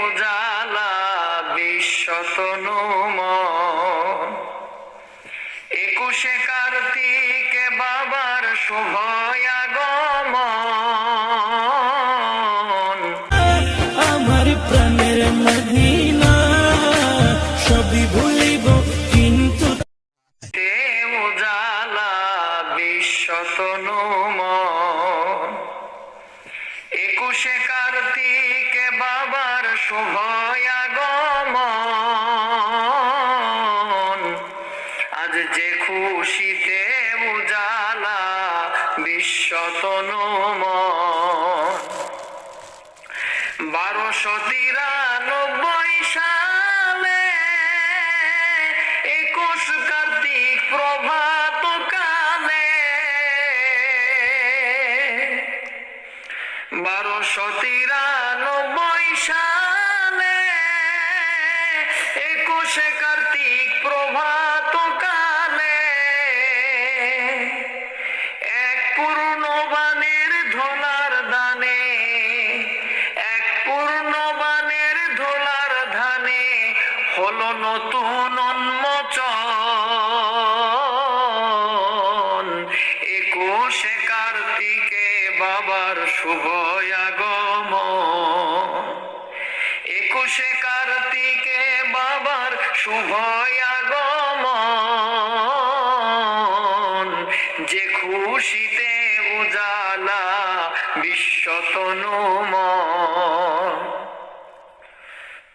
উজালা বিশ্বতনুম একুশে কার্তিকে বাবার শুভ আগমন আমার প্রাণের মদিনা সবই ভুলিব কিন্তু তে উজালা বিশ্বতনুম একুশে কার্তিকে বাবার শুভ আগমন আজ যে খুশিতে উজালা বিশ্বতনুম বারোশো তিরানব্বই সালে একুশ কার্তিক প্রভাত কালে বারোশো তিরানব্বই সালে একুশে কার্তিক প্রভাত কালে এক পূর্ণবানের ধোলার দানে, এক পূর্ণবানের ধোলার ধানে হলো নতুন উন্মোচন। একুশে কার্তিকে বাবার শুভ একুশে কার্তিকে বাবার শুভ যে খুশিতে উজালা বিশ্বতনুম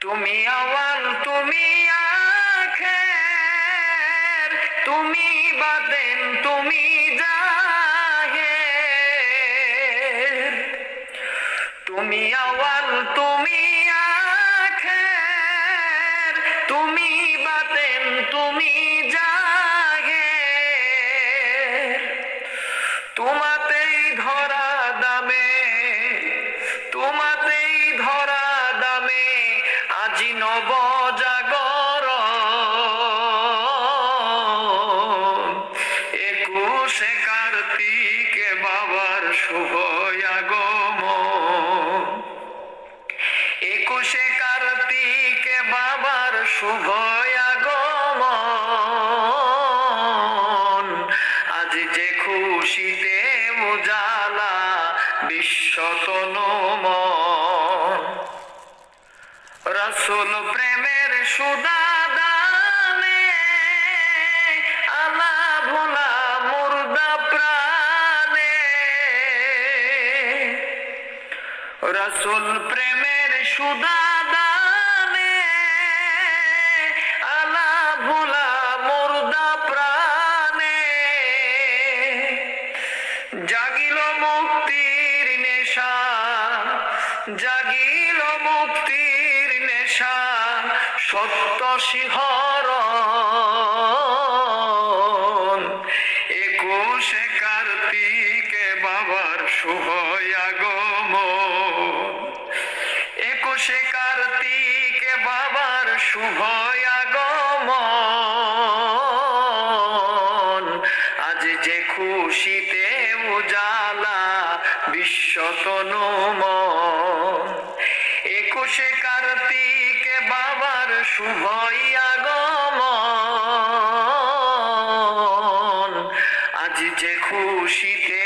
তুমি আওয়াল, তুমি আখের, তুমি বাদেন, তুমি জাহের। তুমি আওয়াল তুমি জাগের তোমাতেই ধরা দামে, তোমাতেই ধরা দামে, আজি নব জাগর একুশে কার্তিকে বাবার শুভ আগমন। একুশে কার্তিকে বাবার শুভ খুশিতে উজালা বিশ্বতনম রসুল প্রেমের সুদাদানে আলা ভোলা মুর্দা প্রাণে। রসুল প্রেমের সুদাদানে আলা জাগিল মুক্তির নেশা, সত্য শিহর একুশে কার্তিকে বাবার শুভ আগমন। একুশে কার্তিকে বাবার শুভ আগমন। আজ যে খুশিতে উজালা বিশ্বতনুম একুশে কার্তিকে বাবার শুভ আগমন। আজ যে খুশিতে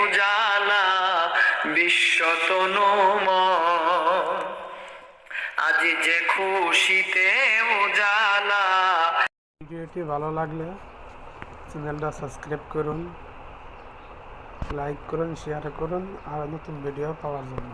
উজালা বিশ্বতনুম আজ যে খুশিতে উজালা ভিডিওটি ভালো লাগলে চ্যানেলটা সাবস্ক্রাইব করুন, লাইক করুন শেয়ার করুন, আর নতুন ভিডিও পাওয়ার জন্য।